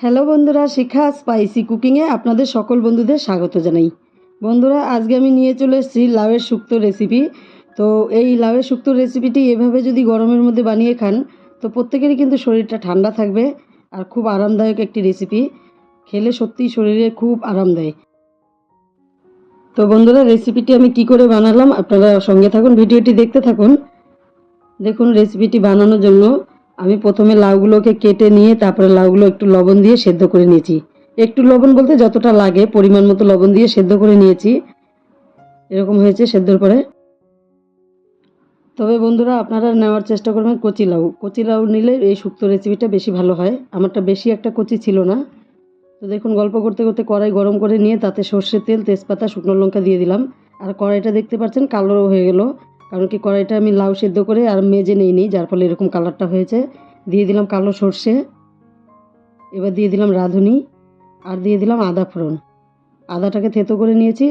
Hello বন্ধুরা, শিখা spicy কুকিংয়ে আপনাদের সকল বন্ধুদের স্বাগত জানাই। বন্ধুরা, আজকে আমি নিয়ে চলে এসেছি লাউয়ের শুক্তো রেসিপি। তো এই লাউয়ের শুক্তো রেসিপিটি এভাবে যদি গরমের মধ্যে বানিয়ে খান, তো প্রত্যেকেরই কিন্তু শরীরটা ঠান্ডা থাকবে আর খুব আরামদায়ক একটি রেসিপি। খেলে সত্যিই শরীরে খুব আরাম দেয় তো বন্ধুরা, রেসিপিটি আমি কি করে বানালাম আপনারা সঙ্গে থাকুন, ভিডিওটি দেখতে থাকুন। দেখুন রেসিপিটি বানানোর জন্য আমি প্রথমে লাউগুলোকে কেটে নিয়ে তারপরে লাউগুলো একটু লবণ দিয়ে সেদ্ধ করে নিয়েছি। একটু লবণ বলতে যতটা লাগে, পরিমাণ মতো লবণ দিয়ে সেদ্ধ করে নিয়েছি। এরকম হয়েছে সেদ্ধর পরে। তবে বন্ধুরা, আপনারা নেওয়ার চেষ্টা করবেন কচি লাউ। কচি লাউ নিলে এই শুক্তো রেসিপিটা বেশি ভালো হয়। আমারটা বেশি একটা কচি ছিল না। তো দেখুন, গল্প করতে করতে কড়াই গরম করে নিয়ে তাতে সর্ষের তেল, তেজপাতা, শুকনো লঙ্কা দিয়ে দিলাম। আর কড়াইটা দেখতে পাচ্ছেন কালো হয়ে গেল। কারণ কি কড়াইটা আমি লাউ সেদ্ধ করে আর মেজে নেই নি যার ফলে এরকম কালারটা হয়েছে। দিয়ে দিলাম কালো সর্ষে, এবার দিয়ে দিলাম রাঁধুনি, আর দিয়ে দিলাম আদা ফোড়ন। আদাটাকে থেতো করে নিয়েছি,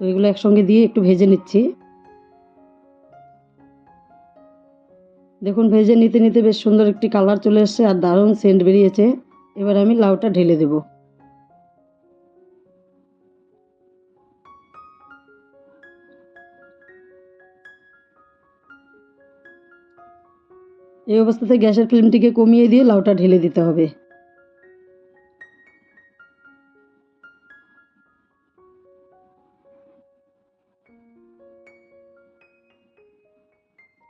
তো এগুলো একসঙ্গে দিয়ে একটু ভেজে নিচ্ছি। দেখুন, ভেজে নিতে নিতে বেশ সুন্দর একটি কালার চলে এসছে আর দারুণ সেন্ট বেরিয়েছে। এবার আমি লাউটা ঢেলে দেবো। এই অবস্থাতে গ্যাসের ফ্লেমটিকে কমিয়ে দিয়ে লাউটা ঢেলে দিতে হবে।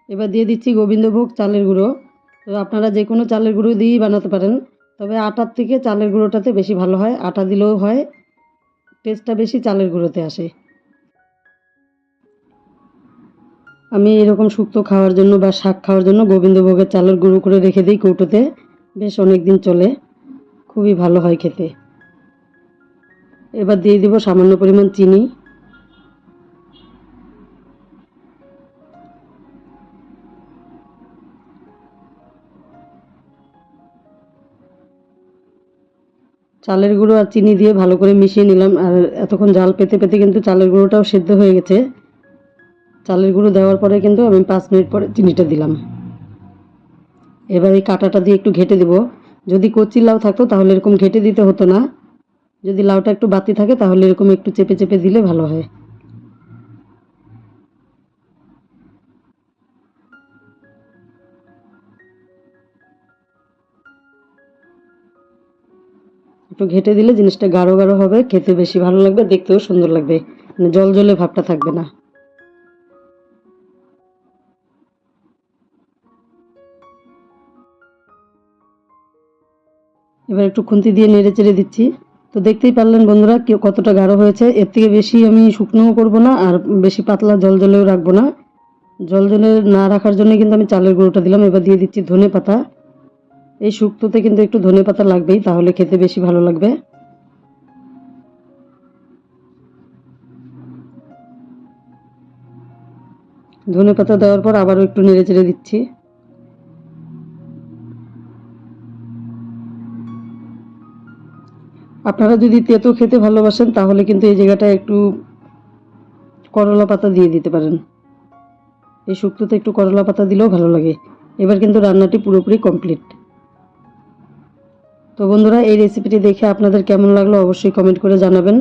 এবার দিয়ে দিচ্ছি গোবিন্দভোগ চালের গুঁড়ো। তো আপনারা যে কোনো চালের গুঁড়ো দিয়েই বানাতে পারেন। তবে আটার থেকে চালের গুঁড়োটাতে বেশি ভালো হয়, আটা দিলেও হয়। টেস্টটা বেশি চালের গুঁড়োতে আসে। আমি এরকম শুক্তো খাওয়ার জন্য বা শাক খাওয়ার জন্য গোবিন্দভোগের চালের গুঁড়ো করে রেখে দিই কৌটোতে। বেশ অনেক দিন চলে। খুবই ভালো হয় খেতে। এবার দিয়ে দিব সামান্য পরিমাণ চিনি। চালের গুঁড়ো আর চিনি দিয়ে ভালো করে মিশিয়ে নিলাম। আর এতক্ষণ জাল পেতে পেতে কিন্তু চালের গুঁড়োটাও সেদ্ধ হয়ে গেছে। চালের গুঁড়ো দেওয়ার পরে কিন্তু আমি পাঁচ মিনিট পরে চিনিটা দিলাম। এবার এই কাঁটাটা দিয়ে একটু ঘেটে দেব। যদি কচি লাউ থাকতো তাহলে এরকম ঘেটে দিতে হতো না। যদি লাউটা একটু বাতি থাকে তাহলে এরকম একটু চেপে চেপে দিলে ভালো হয়। একটু ঘেটে দিলে জিনিসটা গাঢ় গাঢ় হবে, খেতে বেশি ভালো লাগবে, দেখতেও সুন্দর লাগবে। মানে জল জলে ভাবটা থাকবে না। এবার একটু খুন্তি দিয়ে নেড়ে চেড়ে দিচ্ছি। তো দেখতেই পারলেন বন্ধুরা কতটা গাঢ় হয়েছে। এর থেকে বেশি আমি শুকনোও করব না, আর বেশি পাতলা জল জলেও রাখব না। জল জলে না রাখার জন্য কিন্তু আমি চালের গুঁড়োটা দিলাম। এবার দিয়ে দিচ্ছি ধনে পাতা। এই শুক্তোতে কিন্তু একটু ধনে পাতা লাগবেই, তাহলে খেতে বেশি ভালো লাগবে। ধনে পাতা দেওয়ার পর আবারও একটু নেড়ে চেড়ে দিচ্ছি। আপনারা যদি তেতো খেতে ভালোবাসেন, তাহলে কিন্তু এই জায়গাটায় একটু করলা পাতা দিয়ে দিতে পারেন। এই শুক্তোতে একটু করলা পাতা দিলেও ভালো লাগে। এবার কিন্তু রান্নাটি পুরোপুরি কমপ্লিট তো বন্ধুরা, এই রেসিপিটি দেখে আপনাদের কেমন লাগল অবশ্যই কমেন্ট করে জানাবেন।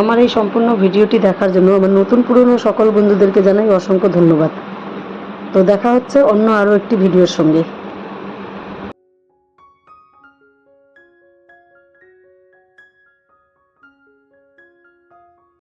আমার এই সম্পূর্ণ ভিডিওটি দেখার জন্য আমার নতুন পুরনো সকল বন্ধুদেরকে জানাই অসংখ্য ধন্যবাদ। তো দেখা হচ্ছে অন্য আরও একটি ভিডিওর সঙ্গে।